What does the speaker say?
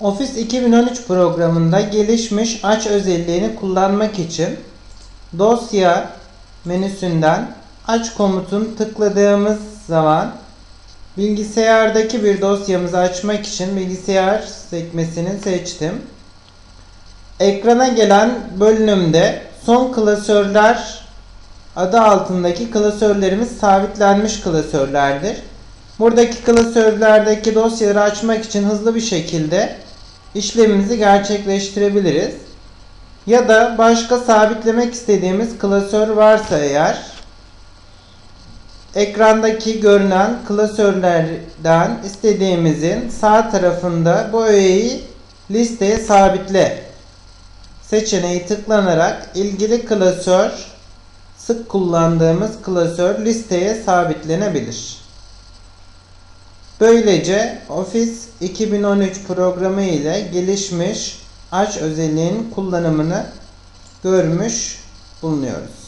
Office 2013 programında gelişmiş aç özelliğini kullanmak için dosya menüsünden aç komutunu tıkladığımız zaman bilgisayardaki bir dosyamızı açmak için bilgisayar sekmesini seçtim. Ekrana gelen bölümde son klasörler adı altındaki klasörlerimiz sabitlenmiş klasörlerdir. Buradaki klasörlerdeki dosyaları açmak için hızlı bir şekilde işlemimizi gerçekleştirebiliriz. Ya da başka sabitlemek istediğimiz klasör varsa eğer ekrandaki görünen klasörlerden istediğimizin sağ tarafında bu öğeyi listeye sabitle seçeneği tıklanarak ilgili klasör sık kullandığımız klasör listeye sabitlenebilir. Böylece Office 2013 programı ile gelişmiş aç özelliğin kullanımını görmüş bulunuyoruz.